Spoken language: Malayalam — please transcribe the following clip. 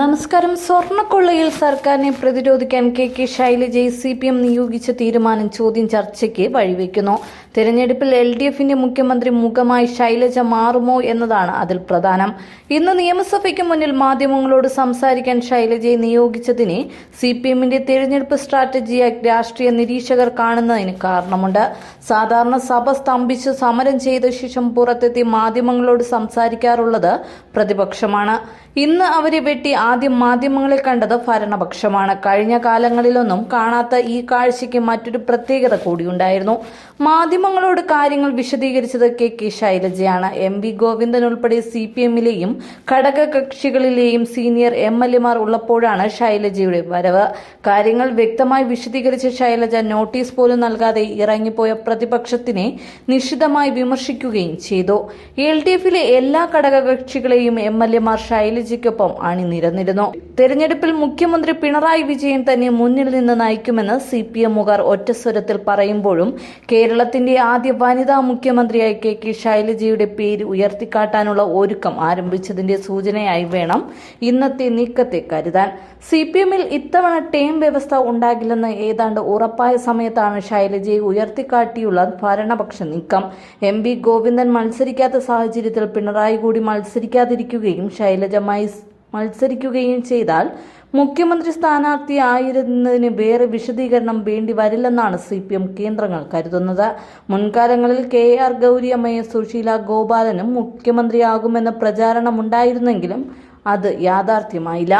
നമസ്കാരം. സ്വർണക്കൊള്ളയിൽ സർക്കാരിനെ പ്രതിരോധിക്കാൻ കെ കെ ശൈലജയെ സി പി എം നിയോഗിച്ച തീരുമാനം ചോദ്യം ചർച്ചയ്ക്ക് വഴിവെക്കുന്നു. തെരഞ്ഞെടുപ്പിൽ എൽ ഡി എഫിന്റെ മുഖ്യമന്ത്രി മുഖമായി ശൈലജ മാറുമോ എന്നതാണ് അതിൽ പ്രധാനം. ഇന്ന് നിയമസഭയ്ക്ക് മുന്നിൽ മാധ്യമങ്ങളോട് സംസാരിക്കാൻ ശൈലജയെ നിയോഗിച്ചതിനെ സി പി എമ്മിന്റെ തെരഞ്ഞെടുപ്പ് സ്ട്രാറ്റജിയായി രാഷ്ട്രീയ നിരീക്ഷകർ കാണുന്നതിന് കാരണമുണ്ട്. സാധാരണ സഭ സ്തംഭിച്ച് സമരം ചെയ്ത ശേഷം പുറത്തെത്തി മാധ്യമങ്ങളോട് സംസാരിക്കാറുള്ളത് പ്രതിപക്ഷമാണ്. ഇന്ന് അവരെ വെട്ടി ആദ്യം മാധ്യമങ്ങളിൽ കണ്ടത് ഭരണപക്ഷമാണ്. കഴിഞ്ഞ കാലങ്ങളിലൊന്നും കാണാത്ത ഈ കാഴ്ചയ്ക്ക് മറ്റൊരു പ്രത്യേകത കൂടിയുണ്ടായിരുന്നു. മാധ്യമങ്ങളോട് കാര്യങ്ങൾ വിശദീകരിച്ചത് കെ കെ ശൈലജയാണ്. എം വി ഗോവിന്ദൻ ഉൾപ്പെടെ സി പി എമ്മിലെയും ഘടകകക്ഷികളിലെയും സീനിയർ എം എൽ എമാർ ഉള്ളപ്പോഴാണ് ശൈലജയുടെ വരവ്. കാര്യങ്ങൾ വ്യക്തമായി വിശദീകരിച്ച ശൈലജ നോട്ടീസ് പോലും നൽകാതെ ഇറങ്ങിപ്പോയ പ്രതിപക്ഷത്തിനെ നിശിതമായി വിമർശിക്കുകയും ചെയ്തു. എൽ ഡി എഫിലെ എല്ലാ ഘടകകക്ഷികളെയും എം എൽ എമാർ ശൈലജയ്ക്കൊപ്പം അണിനിരന്നിരുന്നു തെരഞ്ഞെടുപ്പിൽ മുഖ്യമന്ത്രി പിണറായി വിജയൻ തന്നെ മുന്നിൽ നിന്ന് നയിക്കുമെന്ന് സി പി എമ്മുകാർ ഒറ്റസ്വരത്തിൽ പറയുമ്പോഴും കേരളത്തിന്റെ ആദ്യ വനിതാ മുഖ്യമന്ത്രിയായി കെ കെ ശൈലജയുടെ പേര് ഉയർത്തിക്കാട്ടാനുള്ള ഒരുക്കം ആരംഭിച്ചതിന്റെ സൂചനയായി വേണം ഇന്നത്തെ നീക്കത്തെ കരുതാൻ. സി പി എമ്മിൽ ഇത്തവണ ടേം വ്യവസ്ഥ ഉണ്ടാകില്ലെന്ന് ഏതാണ്ട് ഉറപ്പായ സമയത്താണ് ശൈലജയെ ഉയർത്തിക്കാട്ടിയുള്ള ഭരണപക്ഷ നീക്കം. എം വി ഗോവിന്ദൻ മത്സരിക്കാത്ത സാഹചര്യത്തിൽ പിണറായി കൂടി മത്സരിക്കാതിരിക്കുകയും ശൈലജമായി മത്സരിക്കുകയും ചെയ്താൽ മുഖ്യമന്ത്രി സ്ഥാനാർത്ഥി ആയിരുന്നതിന് വേറെ വിശദീകരണം വേണ്ടി വരില്ലെന്നാണ് സി പി എം കേന്ദ്രങ്ങൾ കരുതുന്നത്. മുൻകാലങ്ങളിൽ കെ ആർ ഗൗരിയമ്മയെ സുശീല ഗോപാലനും മുഖ്യമന്ത്രിയാകുമെന്ന പ്രചാരണമുണ്ടായിരുന്നെങ്കിലും അത് യാഥാർത്ഥ്യമായില്ല.